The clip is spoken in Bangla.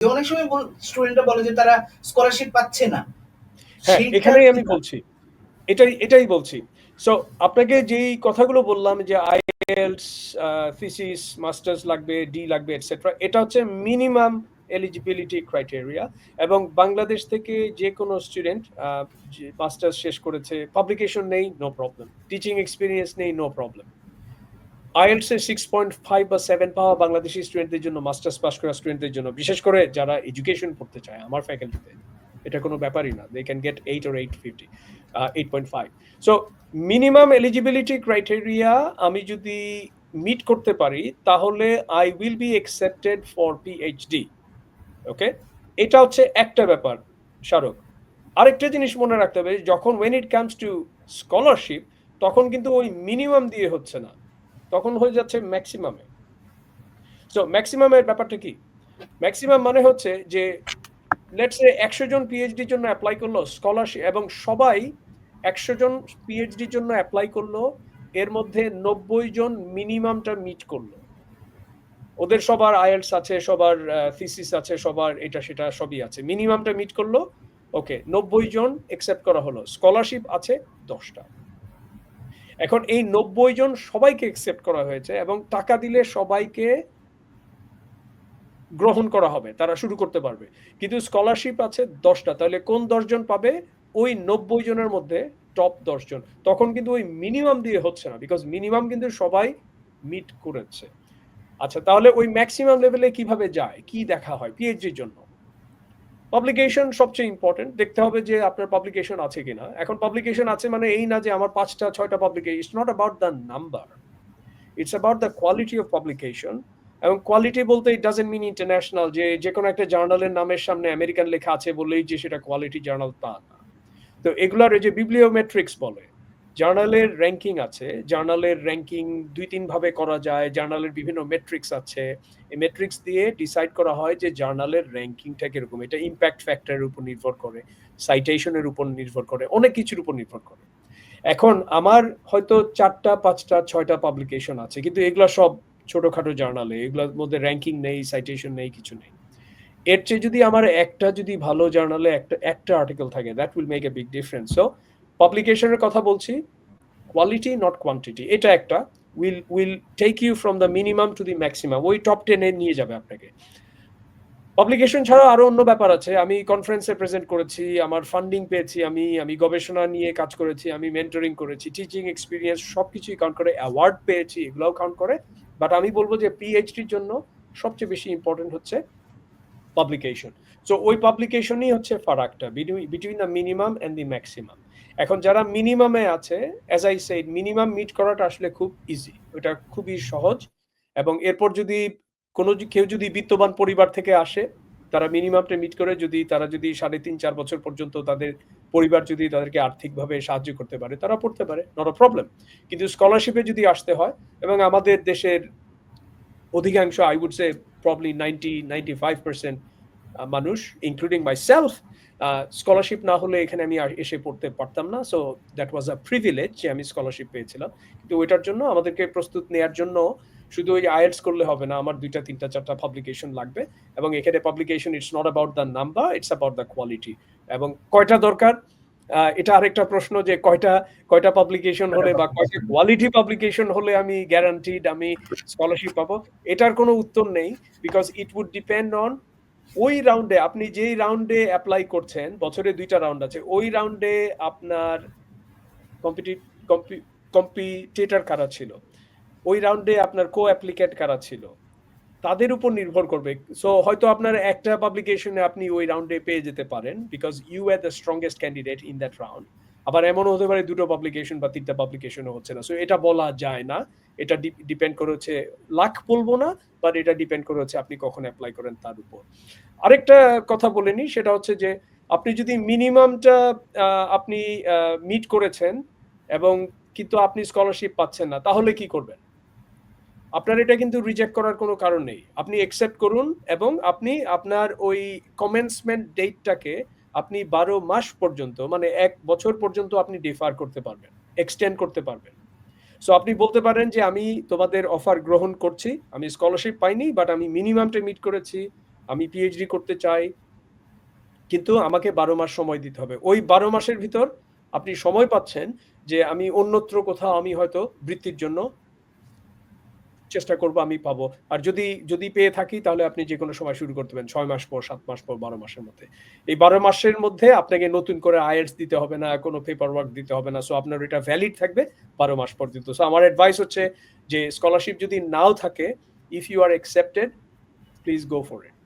অনেক সময় স্টুডেন্টরা বলে যে তারা স্কলারশিপ পাচ্ছে না। হ্যাঁ এখানেই আমি বলছি। এটাই এটাই বলছি। সো আপনাকে যেই কথাগুলো বললাম যে আইএলস থিসিস মাস্টার্স লাগবে ডি লাগবে এটসেট্রা এটা হচ্ছে মিনিমাম এলিজিবিলিটি ক্রাইটেরিয়া এবং বাংলাদেশ থেকে যে কোনো স্টুডেন্ট মাস্টার্স শেষ করেছে পাবলিকেশন নেই নো প্রবলেম টিচিং এক্সপিরিয়েন্স নেই no problem IELTS six point five বা সেভেন পাওয়া বাংলাদেশি স্টুডেন্টদের জন্য মাস্টার্স পাস করা স্টুডেন্টদের জন্য, বিশেষ করে যারা এডুকেশন পড়তে চায়, আমার ফ্যাকাল্টিতে এটা কোনো ব্যাপারই না। They can get eight or eight fifty eight point five so minimum eligibility criteria আমি যদি মিট করতে পারি, তাহলে I will be accepted for PhD okay এটা হচ্ছে একটা ব্যাপার শাহরুখ আরেকটা জিনিস মনে রাখতে হবে, যখন when it comes to scholarship তখন কিন্তু ওই মিনিমাম দিয়ে হচ্ছে না। তখন হয়ে যাচ্ছে ম্যাক্সিমামে সো ম্যাক্সিমামের ব্যাপারটা কি? ম্যাক্সিমাম মানে হচ্ছে যে লেটস এ একশো জন পিএইচডির জন্য অ্যাপ্লাই করল স্কলারশিপ এবং সবাই একশো জন পিএইচডির জন্য অ্যাপ্লাই করল, এর মধ্যে নব্বই জন মিনিমামটা মিট করল। ওদের সবার আইএলস আছে, সবার থিসিস আছে, সবার এটা সেটা সবই আছে। মিনিমামটা মিট করল ওকে নব্বই জন একসেপ্ট করা হলো। স্কলারশিপ আছে দশটা। এখন এই নব্বই জন সবাইকে একসেপ্ট করা হয়েছে এবং টাকা দিলে সবাইকে গ্রহণ করা হবে, তারা শুরু করতে পারবে। কিন্তু স্কলারশিপ আছে দশটা, তাহলে কোন দশজন পাবে? ওই নব্বই জনের মধ্যে টপ দশজন তখন কিন্তু ওই মিনিমাম দিয়ে হচ্ছে না বিকজ মিনিমাম কিন্তু সবাই মিট করেছে। আচ্ছা তাহলে ওই ম্যাক্সিমাম লেভেলে কীভাবে যায়? কি দেখা হয়? পিএইচডির জন্য। পাবলিকেশন সবচেয়ে ইম্পর্টেন্ট দেখতে হবে যে আপনার পাবলিকেশন আছে কিনা। এখন পাবলিকেশন আছে মানে এই না যে আমার পাঁচটা, ছয়টা publication it's not about the number it's about the quality of publication এবং কোয়ালিটি বলতে ইট ডাজেন্ট মিন ইন্টারন্যাশনাল যে যে কোনো একটা জার্নালের নামের সামনে আমেরিকান লেখা আছে বলেই যে সেটা কোয়ালিটি জার্নাল তা না। তো এগুলার যে বিবলিওমেট্রিক্স বলে। জার্নালের র্যাঙ্কিং আছে, জার্নালের র্যাঙ্কিং দুই তিন ভাবে করা যায়, জার্নালের বিভিন্ন মেট্রিক্স আছে। এই মেট্রিক্স দিয়ে ডিসাইড করা হয় যে জার্নালের র্যাঙ্কিংটা কীরকম, এটা ইম্প্যাক্ট ফ্যাক্টরের উপর নির্ভর করে সাইটেশনের উপর নির্ভর করে, অনেক কিছুর উপর নির্ভর করে। এখন আমার হয়তো চারটা, পাঁচটা, ছয়টা পাবলিকেশন আছে, কিন্তু এগুলো সব ছোটখাটো জার্নালে, এগুলোর মধ্যে র্যাঙ্কিং নেই সাইটেশন নেই, কিছু নেই। এর চেয়ে যদি আমার একটা যদি ভালো জার্নালে একটা একটা আর্টিকেল থাকে that will make a big difference so পাবলিকেশনের কথা বলছি কোয়ালিটি নট কোয়ান্টিটি এটা একটা। Will will take you from the minimum to the maximum ওই টপ টেনে নিয়ে যাবে আপনাকে। পাবলিকেশন ছাড়া আরও অন্য ব্যাপার আছে। আমি কনফারেন্সে প্রেজেন্ট করেছি, আমার ফান্ডিং পেয়েছি আমি আমি গবেষণা নিয়ে কাজ করেছি, আমি মেন্টরিং করেছি টিচিং এক্সপিরিয়েন্স সবকিছুই কাউন্ট করে। অ্যাওয়ার্ড পেয়েছি, এগুলোও কাউন্ট করে। বাট আমি বলব যে পিএইচডির জন্য সবচেয়ে বেশি ইম্পর্টেন্ট হচ্ছে পাবলিকেশন সো ওই পাবলিকেশনই হচ্ছে ফারাকটা। Between the minimum and the maximum এখন যারা মিনিমামে আছে as I said minimum meet করাটা আসলে খুব ইজি ওটা খুবই সহজ। এবং এরপর যদি কোনো কেউ যদি বিত্তবান পরিবার থেকে আসে, তারা মিনিমামটা মিট করে যদি, তারা যদি সাড়ে তিন, চার বছর পর্যন্ত তাদের পরিবার যদি তাদেরকে আর্থিকভাবে সাহায্য করতে পারে, তারা পড়তে পারে নট প্রবলেম কিন্তু স্কলারশিপে যদি আসতে হয়, এবং আমাদের দেশের অধিকাংশ I would say probably ninety ninety five percent মানুষ ইনক্লুডিং মাই সেলফ স্কলারশিপ না হলে এখানে আমি এসে পড়তে পারতাম না so that was a privilege যে আমি স্কলারশিপ পেয়েছিলাম। কিন্তু ওইটার জন্য আমাদেরকে প্রস্তুত নেওয়ার জন্য শুধু ওই আইএলস করলে হবে না, আমার দুইটা, তিনটা, চারটা পাবলিকেশন লাগবে। এবং এখানে publication it's not about the number it's about the quality এবং কয়টা দরকার? এটা আরেকটা প্রশ্ন যে কয়টা কয়টা পাবলিকেশন হলে বা কয়টা কোয়ালিটি পাবলিকেশন হলে আমি গ্যারান্টিড আমি স্কলারশিপ পাবো? এটার কোনো উত্তর নেই because it would depend on ওই রাউন্ডে আপনি যেই রাউন্ডে অ্যাপ্লাই করছেন, বছরে দুইটা রাউন্ড আছে, ওই রাউন্ডে আপনার কম্পিটিটর কারা ছিল? ওই রাউন্ডে আপনার কো অ্যাপ্লিকেট কারা ছিল? তাদের উপর নির্ভর করবে। সো হয়তো আপনার একটা পাবলিকেশনে আপনি ওই রাউন্ডে পেয়ে যেতে পারেন because you are the strongest candidate in that round আবার এমনও হতে পারে দুটো পাবলিকেশন বা তিনটা পাবলিকেশনও হচ্ছে না। সো এটা বলা যায় না। এটা ডিপেন্ড করে হচ্ছে লাখ বলব না বাট এটা ডিপেন্ড করে হচ্ছে আপনি কখন অ্যাপ্লাই করেন তার উপর। আরেকটা কথা বলে নি সেটা হচ্ছে যে, আপনি যদি মিনিমামটা আপনি মিট করেছেন এবং কিন্তু আপনি স্কলারশিপ পাচ্ছেন না, তাহলে কি করবেন? আপনার এটা কিন্তু রিজেক্ট করার কোনো কারণ নেই। আপনি একসেপ্ট করুন এবং আপনি আপনার ওই কমেন্সমেন্ট ডেটটাকে আপনি বারো মাস পর্যন্ত মানে এক বছর পর্যন্ত আপনি ডিফার করতে পারবেন এক্সটেন্ড করতে পারবেন। সো আপনি বলতে পারেন যে আমি তোমাদের অফার গ্রহণ করছি। আমি স্কলারশিপ পাইনি বাট আমি মিনিমামটা মিট করেছি। আমি পিএইচডি করতে চাই। কিন্তু আমাকে বারো মাস সময় দিতে হবে। ওই বারো মাসের ভিতর আপনি সময় পাচ্ছেন যে আমি অন্যত্র কোথাও আমি হয়তো বৃত্তির জন্য চেষ্টা করব, আমি পাবো। আর যদি যদি পেয়ে থাকি, তাহলে আপনি যে কোনো সময় শুরু করতে পারেন, ছয় মাস পর, সাত মাস পর, বারো মাসের মধ্যে। এই বারো মাসের মধ্যে আপনাকে নতুন করে আয়ার্স দিতে হবে না, কোনো পেপার ওয়ার্ক দিতে হবে না। সো আপনার এটা ভ্যালিড থাকবে বারো মাস পর্যন্ত সো আমার অ্যাডভাইস হচ্ছে যে স্কলারশিপ যদি নাও থাকে if you are accepted please go for it